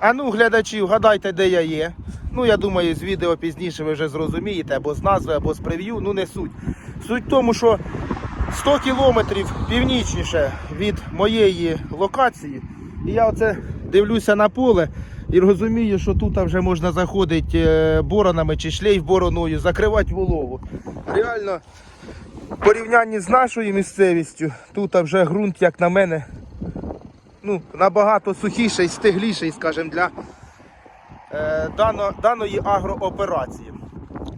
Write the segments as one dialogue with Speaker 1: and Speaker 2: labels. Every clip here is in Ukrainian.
Speaker 1: А ну, глядачі, вгадайте, де я є. Ну, я думаю, з відео пізніше ви вже зрозумієте, або з назви, або з прев'ю. Ну, не суть. Суть в тому, що 100 кілометрів північніше від моєї локації. І я оце дивлюся на поле і розумію, що тут вже можна заходити е, боронами чи шлейф бороною, закривати волову. Реально, в порівнянні з нашою місцевістю, тут вже ґрунт, як на мене, ну, набагато сухіший, стигліший, скажімо, для е, дано, даної агрооперації.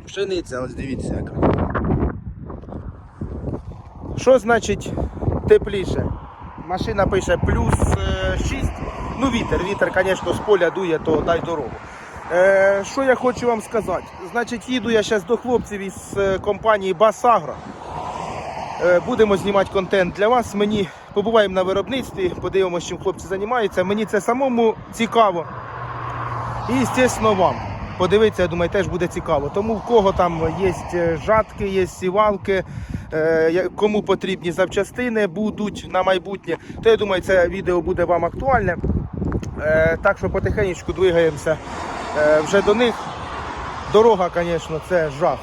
Speaker 1: Пшениця, ось дивіться яка. Що значить тепліше? Машина пише плюс е, 6. Ну, вітер, вітер, звісно, з поля дує, то дай дорогу. Е, що я хочу вам сказати? Значить, їду я зараз до хлопців із е, компанії Басагро. Е, Будемо знімати контент для вас. Мені побуваємо на виробництві, подивимося, чим хлопці займаються. Мені це самому цікаво. І, звісно, вам. Подивитися, я думаю, теж буде цікаво. Тому в кого там є е, жатки, є сівалки, е, кому потрібні запчастини будуть на майбутнє, то я думаю, це відео буде вам актуальне. Е, Так що потихеньку двигаємося вже до них. Дорога, звісно, це жах.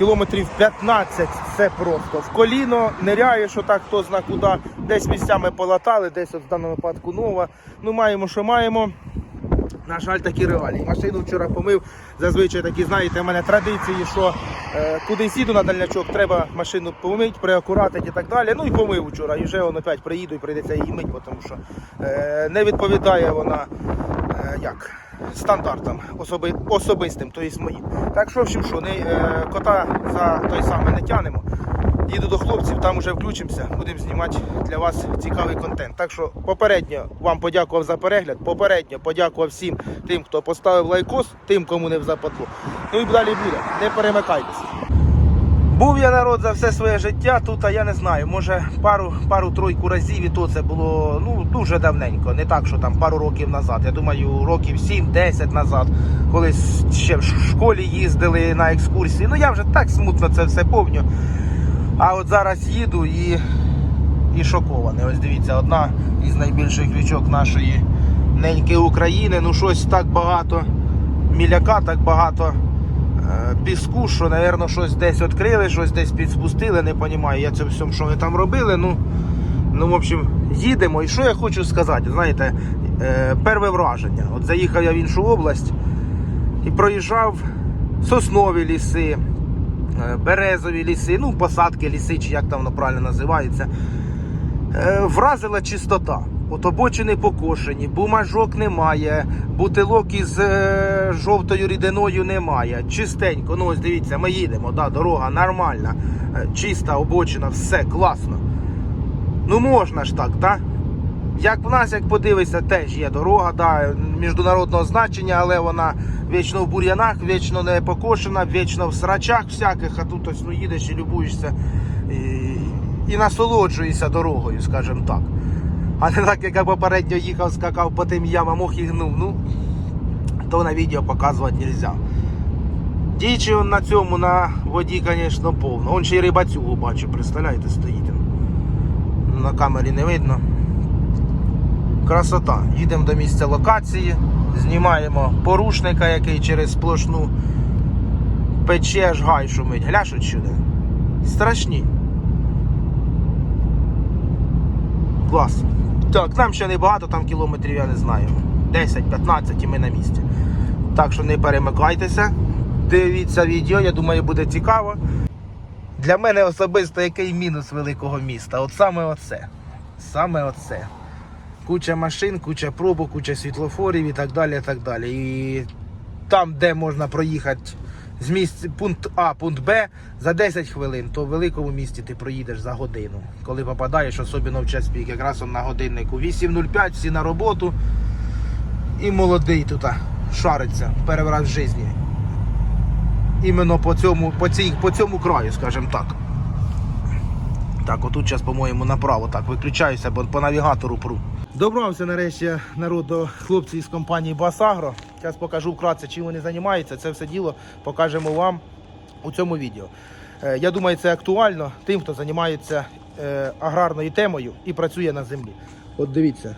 Speaker 1: Кілометрів 15 це просто. В коліно ниряєш отак, хто зна куди. Десь місцями полатали, десь от в даному випадку нова. Ну маємо, що маємо. На жаль, такі реалії. Машину вчора помив. Зазвичай такі, знаєте, в мене традиції, що е, кудись їду на дальнячок, треба машину помити, приакуратити і так далі. Ну і помив вчора. І вже он опять приїду і прийдеться її мити, тому що е, не відповідає вона е, як стандартам особи, особистим, тобто моїм. Так що, в общем, що, не, е, кота за той самий не тянемо. Їду до хлопців, там вже включимося, будемо знімати для вас цікавий контент. Так що попередньо вам подякував за перегляд, попередньо подякував всім тим, хто поставив лайкос, тим, кому не в западло. Ну і далі буде. Не перемикайтеся. Був я народ за все своє життя тут, а я не знаю, може пару, пару-тройку разів і то це було ну, дуже давненько, не так, що там пару років назад. Я думаю, років 7-10 назад, колись ще в школі їздили на екскурсії. Ну я вже так смутно це все помню. А от зараз їду і, і шокований. Ось дивіться, одна із найбільших річок нашої неньки України. Ну щось так багато міляка, так багато піску, що, напевно, щось десь відкрили, щось десь підспустили, не розумію. Я це всьому, що вони там робили. Ну, ну, в общем, їдемо. І що я хочу сказати, знаєте, е, перше враження. От заїхав я в іншу область і проїжджав соснові ліси, е, березові ліси, ну, посадки ліси, чи як там воно правильно називається. Е, Вразила чистота. От обочини покошені, бумажок немає, бутилок із е, жовтою рідиною немає. Чистенько. Ну ось дивіться, ми їдемо, да, дорога нормальна, е, чиста обочина, все класно. Ну можна ж так, так? Як в нас, як подивишся, теж є дорога, да, міжнародного значення, але вона вічно в бур'янах, вічно не покошена, вічно в срачах всяких, а тут ось ну, їдеш і любуєшся і, і насолоджуєшся дорогою, скажімо так. А не так, як я попередньо їхав, скакав по тим ямам, ох і гнув. Ну, то на відео показувати не можна. Дічі на цьому на воді, звісно, повно. Он ще й рибацюгу бачу, представляєте, стоїть. На камері не видно. Красота. Їдемо до місця локації, знімаємо порушника, який через сплошну пече аж гай шумить. Гляш сюди. Страшні. Клас. Так, нам ще не багато, там кілометрів, я не знаю. 10-15 і ми на місці. Так що не перемикайтеся. Дивіться відео, я думаю, буде цікаво. Для мене особисто який мінус великого міста. От саме оце. Саме оце. Куча машин, куча пробок, куча світлофорів і так далі. І так далі. І там, де можна проїхати з місць пункт А, пункт Б за 10 хвилин, то в великому місті ти проїдеш за годину. Коли попадаєш, особливо в час пік, якраз он на годиннику 8.05, всі на роботу. І молодий тут шариться перший раз в житті. Іменно по цьому, по, цій, по цьому краю, скажімо так. Так, отут зараз, по-моєму, направо так виключаюся, бо по навігатору пру. Добрався нарешті народ до хлопців із компанії Басагро. Зараз покажу вкратце, чим вони займаються. Це все діло покажемо вам у цьому відео. Е, Я думаю, це актуально тим, хто займається е, аграрною темою і працює на землі. От дивіться,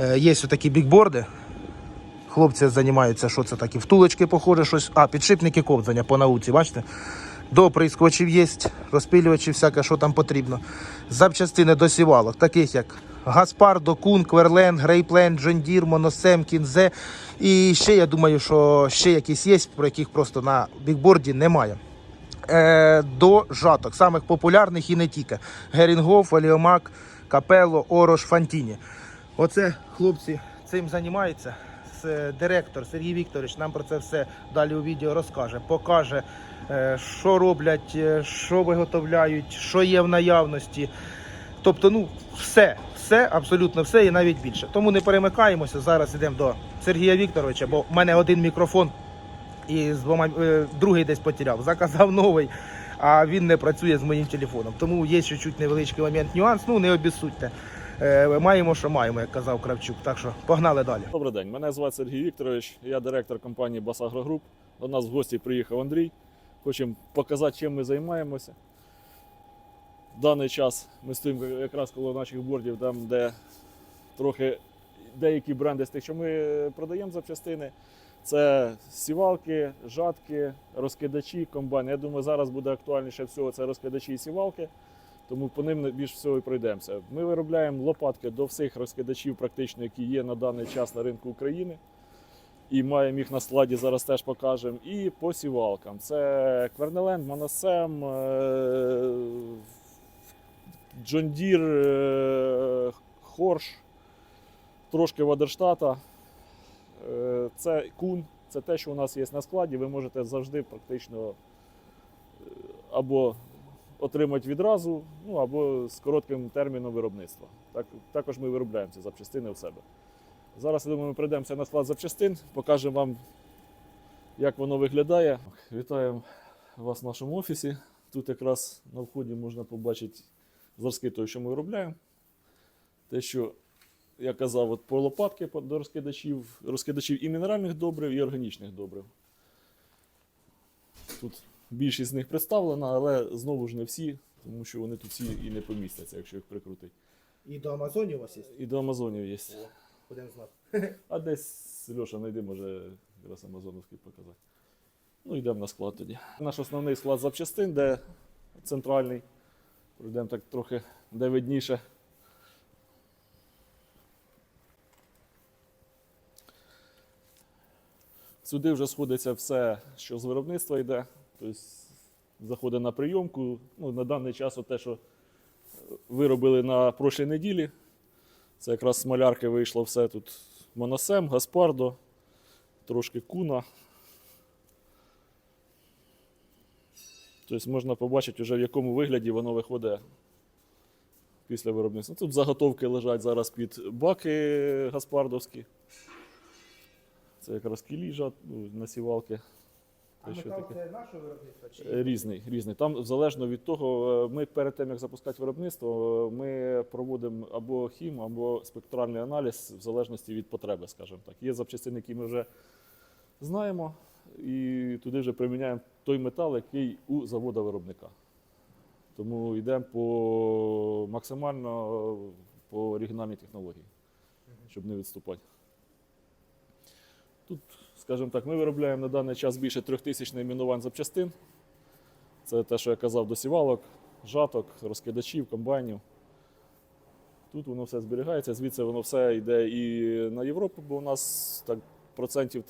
Speaker 1: е, є такі бікборди. Хлопці займаються, що це такі втулочки, похоже, щось. А, підшипники ковзання по науці, бачите? До прискочів є, розпилювачі, всяке, що там потрібно. Запчастини до сівалок, таких як Гаспардо, Кун, Кверлен, Грейплен, Джондір, Моносем, Кінзе. І ще я думаю, що ще якісь є, про яких просто на бікборді немає. Е, до жаток, самих популярних і не тільки. Герінгов, Оліомак, Капело, Орош, Фантіні. Оце хлопці цим займаються. С- Директор Сергій Вікторович нам про це все далі у відео розкаже, покаже, е, що роблять, е, що виготовляють, що є в наявності. Тобто, ну, все, все, абсолютно все і навіть більше. Тому не перемикаємося. Зараз йдемо до Сергія Вікторовича, бо в мене один мікрофон і з двома е, другий десь потеряв. Заказав новий, а він не працює з моїм телефоном. Тому є чуть-чуть невеличкий момент нюанс. Ну не обіссудьте. Е, Маємо, що маємо, як казав Кравчук. Так що погнали далі.
Speaker 2: Добрий день, мене звати Сергій Вікторович, я директор компанії Груп. До нас в гості приїхав Андрій. Хочемо показати, чим ми займаємося. В даний час ми стоїмо якраз коло наших бордів, там, де трохи деякі бренди з тих, що ми продаємо запчастини. Це сівалки, жатки, розкидачі, комбайни. Я думаю, зараз буде актуальніше всього це розкидачі і сівалки, тому по ним більш всього і пройдемося. Ми виробляємо лопатки до всіх розкидачів, практично, які є на даний час на ринку України. І маємо їх на складі, зараз теж покажемо. І по сівалкам. Це Квернеленд, Моносем, е, Deere, е, Хорш, трошки Вадерштата. Е, Це кун, це те, що у нас є на складі. Ви можете завжди практично або отримати відразу, ну або з коротким терміном виробництва. Так, також ми виробляємо ці запчастини у себе. Зараз, я думаю, ми прийдемося на склад запчастин, покажемо вам, як воно виглядає. Вітаємо вас в нашому офісі. Тут якраз на вході можна побачити зразки того, що ми виробляємо. Те, що я казав, от по лопатки до розкидачів, розкидачів і мінеральних добрив, і органічних добрив. Тут більшість з них представлена, але знову ж не всі, тому що вони тут всі і не помістяться, якщо їх прикрутити.
Speaker 1: І до Амазонів у вас є?
Speaker 2: І до Амазонів є.
Speaker 1: Будемо знати.
Speaker 2: А десь Льоша знайди, може якраз Амазоновський показати. Ну, йдемо на склад тоді. Наш основний склад запчастин, де центральний. Пройдемо так трохи, де видніше. Сюди вже сходиться все, що з виробництва йде. Тобто заходить на прийомку. Ну, на даний час те, що виробили на прошлій неділі. Це якраз з малярки вийшло все тут Моносем, Гаспардо, трошки куна. Тобто можна побачити, вже в якому вигляді воно виходить після виробництва. Тут заготовки лежать зараз під баки гаспардовські. Це якраз кіліжа, ну, насівалки.
Speaker 1: А
Speaker 2: що
Speaker 1: метал
Speaker 2: таке.
Speaker 1: це нашого виробництва? Чи...
Speaker 2: Е, Різний, різний. Там залежно від того, е, ми перед тим, як запускати виробництво, е, ми проводимо або хім, або спектральний аналіз в залежності від потреби, скажімо так. Є запчастини, які ми вже знаємо, і туди вже приміняємо той метал, який у завода виробника. Тому йдемо по максимально по оригінальній технології, щоб не відступати. Тут, скажімо так, ми виробляємо на даний час більше трьох тисяч найменувань запчастин. Це те, що я казав, до сівалок, жаток, розкидачів, комбайнів. Тут воно все зберігається, звідси воно все йде і на Європу, бо у нас так, процентів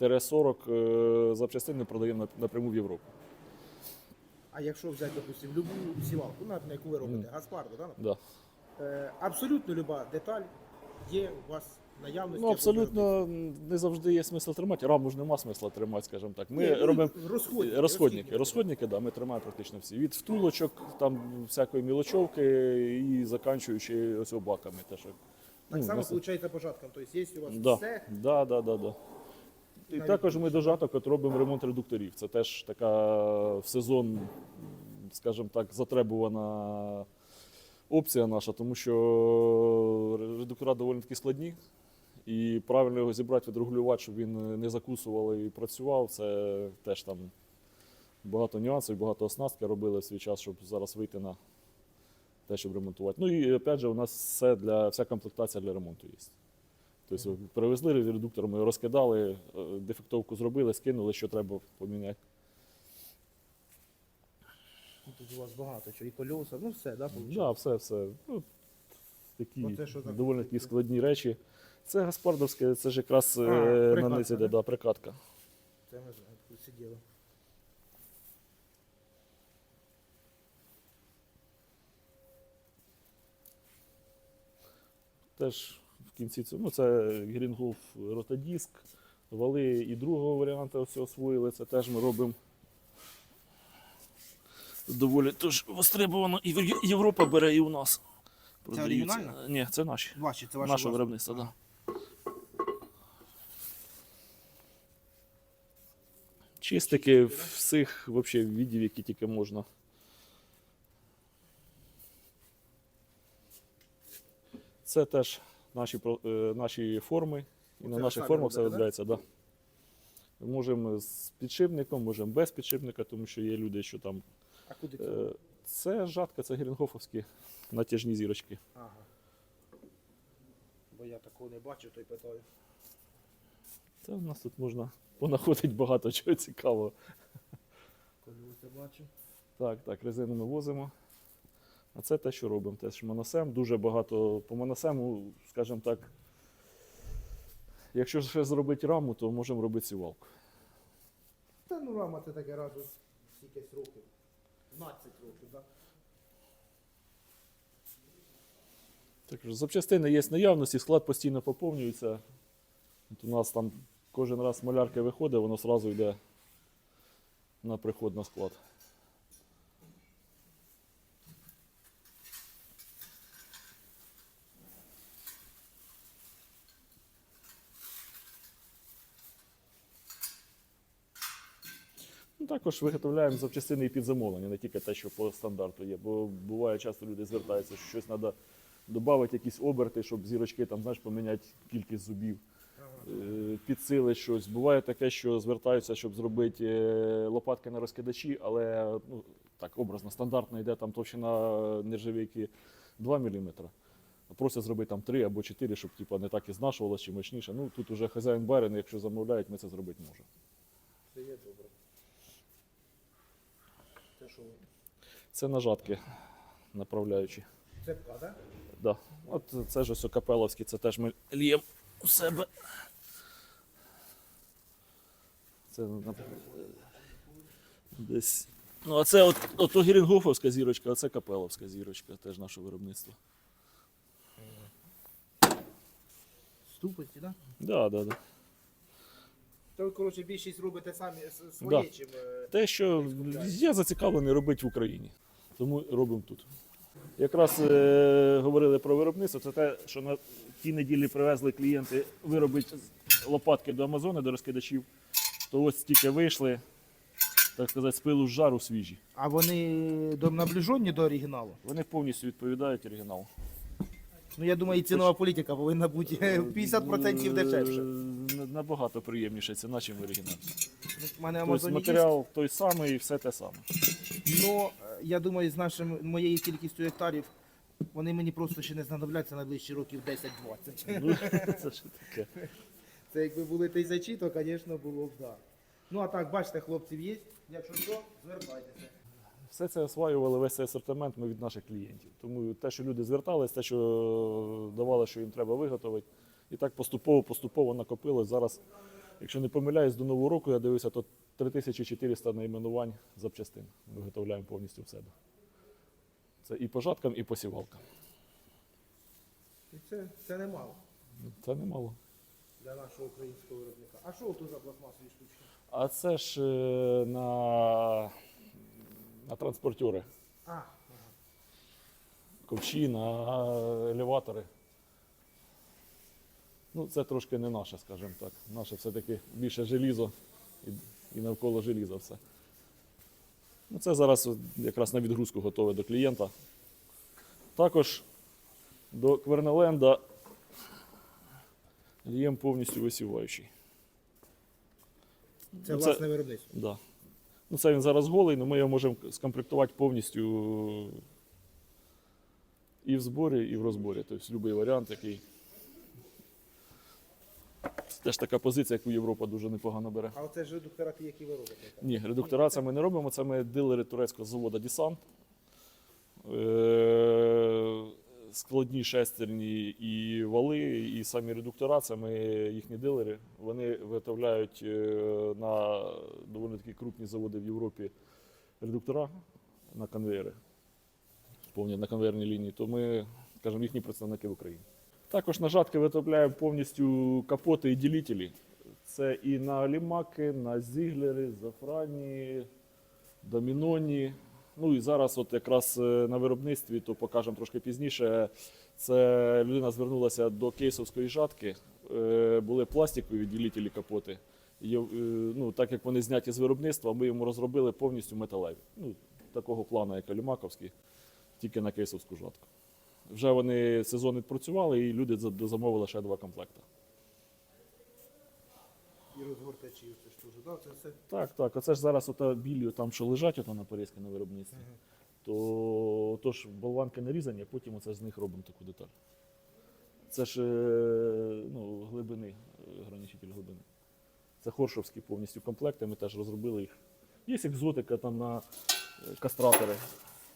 Speaker 2: 30-40 е, запчастин ми продаємо напряму в Європу.
Speaker 1: А якщо взяти, допустим, любу сівалку, на, яку ви робите, Гаспарду, да?
Speaker 2: Да.
Speaker 1: Е, абсолютно люба деталь є у вас наявності.
Speaker 2: Ну, абсолютно не завжди є смисл тримати. Раму ж нема смисла тримати, скажімо так. Ми
Speaker 1: Ні, ну,
Speaker 2: робимо
Speaker 1: розходники,
Speaker 2: розходники. Розходники, да, ми тримаємо практично всі. Від втулочок, там всякої мілочовки і заканчуючи ось баками. Те, що,
Speaker 1: Так
Speaker 2: ну,
Speaker 1: само
Speaker 2: нас-
Speaker 1: виходить по жаткам. Тобто є у вас
Speaker 2: Да,
Speaker 1: все.
Speaker 2: да, да, да, да. І
Speaker 1: Навіть
Speaker 2: також ми до жаток от робимо ремонт редукторів. Це теж така в сезон, скажімо так, затребувана опція наша, тому що редуктора доволі таки складні. І правильно його зібрати, відрегулювати, щоб він не закусував і працював, це теж там багато нюансів, багато оснастки робили в свій час, щоб зараз вийти на те, щоб ремонтувати. Ну і опять же, у нас все для, вся комплектація для ремонту є. Тобто привезли редуктор, ми розкидали, е, дефектовку зробили, скинули, що треба поміняти.
Speaker 1: Ну, Тут у вас багато чого, і кольоса, ну все, да,
Speaker 2: Так, да, все, все. Ну, такі
Speaker 1: Оце що за
Speaker 2: доволі такі складні речі. Це Гаспардовське, це ж якраз е, на
Speaker 1: прикатка,
Speaker 2: низі,
Speaker 1: да?
Speaker 2: да, прикатка.
Speaker 1: Це ми знаємо, тут сиділо.
Speaker 2: Теж в кінці цього, ну це Грінгоф ротодиск, вали і другого варіанту все освоїли. Це теж ми робимо. Доволі тож востребовано і в- Європа бере, і у нас. Продаються.
Speaker 1: оригінально?
Speaker 2: Ні, це наші.
Speaker 1: Ваші, це ваші
Speaker 2: Наше
Speaker 1: власні.
Speaker 2: виробництво, так. Да. Чистики всіх вообще, відів, які тільки можна. Це теж наші, е, наші форми. І на наших формах все
Speaker 1: робите, да?
Speaker 2: так. Да. Можемо з підшипником, можемо без підшипника, тому що є люди, що там.
Speaker 1: А куди це?
Speaker 2: Е, це жатка, це герінгофовські натяжні зірочки.
Speaker 1: Ага. Бо я такого не бачив, то й питаю.
Speaker 2: Це у нас тут можна понаходити багато чого цікавого.
Speaker 1: Кольоса бачу.
Speaker 2: Так, так, резину ми возимо. А це те, що робимо. Теж моносем. Дуже багато по моносему, скажімо так. Якщо ще зробити раму, то можемо робити сівалку.
Speaker 1: Та ну рама це таке разу скількись років. 12 років, так?
Speaker 2: Так що запчастини є наявності, склад постійно поповнюється. От у нас там кожен раз малярка виходить, воно одразу йде на приход на склад. Ну, також виготовляємо запчастини і під замовлення, не тільки те, що по стандарту є. Бо буває часто люди звертаються, що щось треба додати якісь оберти, щоб зірочки там, знаєш, поміняти кількість зубів, е, підсили щось. Буває таке, що звертаються, щоб зробити е, лопатки на розкидачі, але ну, так образно, стандартно йде там товщина нержавійки 2 мм. Просять зробити там 3 або 4, щоб типу, не так і знашувалося чи мощніше. Ну тут уже хазяїн барин, якщо замовляють, ми це зробити можемо.
Speaker 1: Це є добре. Це що?
Speaker 2: Це нажатки направляючі.
Speaker 1: Цепка, так?
Speaker 2: Да. От це ж ось капеловський, це теж ми ліємо у себе. Це десь. Ну, а це от, от Герінгофовська зірочка, а це капеловська зірочка, теж наше виробництво.
Speaker 1: Ступиці, так?
Speaker 2: Да, да, да.
Speaker 1: То ви, коротше, більшість робите самі с- своє,
Speaker 2: Да.
Speaker 1: чим. е,
Speaker 2: Те, що я зацікавлений робити в Україні, тому робимо тут. Якраз е, говорили про виробництво, це те, що на тій неділі привезли клієнти виробити лопатки до Амазони, до розкидачів, то ось тільки вийшли, так сказати, з пилу з жару свіжі.
Speaker 1: А вони до наближені до оригіналу.
Speaker 2: Вони повністю відповідають оригіналу.
Speaker 1: Ну я думаю, і цінова політика повинна бути 50% дешевше.
Speaker 2: Е, Набагато приємніше ціна, ніж в оригіналі.
Speaker 1: Мене
Speaker 2: Тобто
Speaker 1: Амазоні є.
Speaker 2: матеріал той самий і все те саме.
Speaker 1: Ну, е, я думаю, з нашим моєю кількістю гектарів вони мені просто ще не знадобляться найближчі років 10-20.
Speaker 2: Ну, це ж таке.
Speaker 1: Це якби були тисячі, то, звісно, було б да. Ну а так, бачите, хлопців є. Якщо що, звертайтеся.
Speaker 2: Все це осваювали весь цей асортимент ми від наших клієнтів. Тому те, що люди звертались, те, що давали, що їм треба виготовити, і так поступово, поступово накопилось. Зараз, якщо не помиляюсь, до нового року я дивився, то 3400 найменувань запчастин ми виготовляємо повністю в себе. Це і по жаткам, і по сівалкам.
Speaker 1: І це, це немало
Speaker 2: Це немало.
Speaker 1: Для нашого українського виробника. А що тут за пластмасові штучки?
Speaker 2: А це ж е, на, на транспортери.
Speaker 1: А, ага.
Speaker 2: ковчі, на елеватори. Ну, це трошки не наше, скажімо так. Наше все-таки більше желізо і, і навколо желіза все. Ну, це зараз якраз на відгрузку готове до клієнта. Також до Квернеленда лієм повністю висіваючий.
Speaker 1: Це
Speaker 2: Ну,
Speaker 1: власне виробництво.
Speaker 2: Да. Ну, це він зараз голий, але ми його можемо скомплектувати повністю і в зборі, і в розборі. Тобто будь-який варіант, який Це Теж така позиція, яку Європа дуже непогано бере.
Speaker 1: А оце ж редуктора, які ви робите.
Speaker 2: Ні, редуктора це ми не робимо. Це ми дилери турецького заводу Дісант. Е, Складні шестерні і вали, і самі редуктора це ми їхні дилери. Вони виготовляють е, на доволі такі крупні заводи в Європі редуктора на конвейери, повні на конвейерній лінії, то ми, скажімо, їхні представники в Україні. Також на жатки виготовляємо повністю капоти і ділітелі. Це і на лімаки, на зіглери, зафрані, доміноні. Ну і зараз, от якраз е, на виробництві, то покажемо трошки пізніше. Це людина звернулася до кейсовської жатки. Е, Були пластикові ділітелі капоти. Е, ну, так як вони зняті з виробництва, ми йому розробили повністю металеві. Ну, такого плану, як Алімаковський, тільки на кейсовську жатку. Вже вони сезон відпрацювали, і люди замовили ще два комплекти.
Speaker 1: І розгортачі, це ж теж, да? Це все.
Speaker 2: Так, так. Оце ж зараз ота білі, там, що лежать ото на порізки на виробництві. То тож болванки нарізані, а потім оце з них робимо таку деталь. Це ж е, ну, глибини, е, ограничитель глибини. Це хоршовські повністю комплекти, ми теж розробили їх. Є екзотика там на е, кастратори.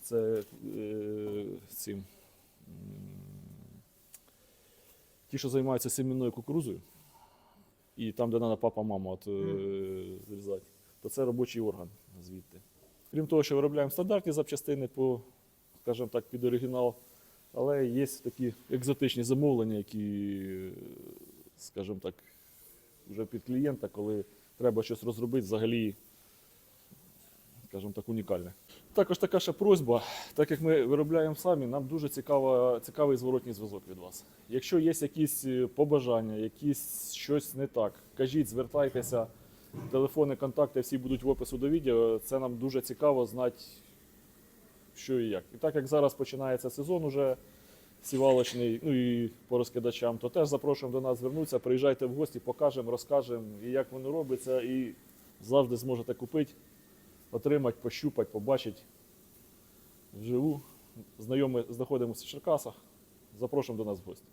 Speaker 2: Це е, з цим. м, Ті, що займаються семінною кукурузою, і там, де треба папа, мама от, е, зрізати, то це робочий орган звідти. Крім того, що виробляємо стандартні запчастини по, скажімо так, під оригінал, але є такі екзотичні замовлення, які, скажімо так, вже під клієнта, коли треба щось розробити, взагалі, скажімо так, унікальне. Також така ще просьба, так як ми виробляємо самі, нам дуже цікава, цікавий зворотній зв'язок від вас. Якщо є якісь е, побажання, якісь щось не так, кажіть, звертайтеся. Телефони, контакти всі будуть в опису до відео. Це нам дуже цікаво знати, що і як. І так як зараз починається сезон уже сівалочний, ну і по розкидачам, то теж запрошуємо до нас звернутися, приїжджайте в гості, покажемо, розкажемо, і як воно робиться, і завжди зможете купити, отримати, пощупати, побачити вживу. Знайомі знаходимося в Черкасах. Запрошуємо до нас в гості.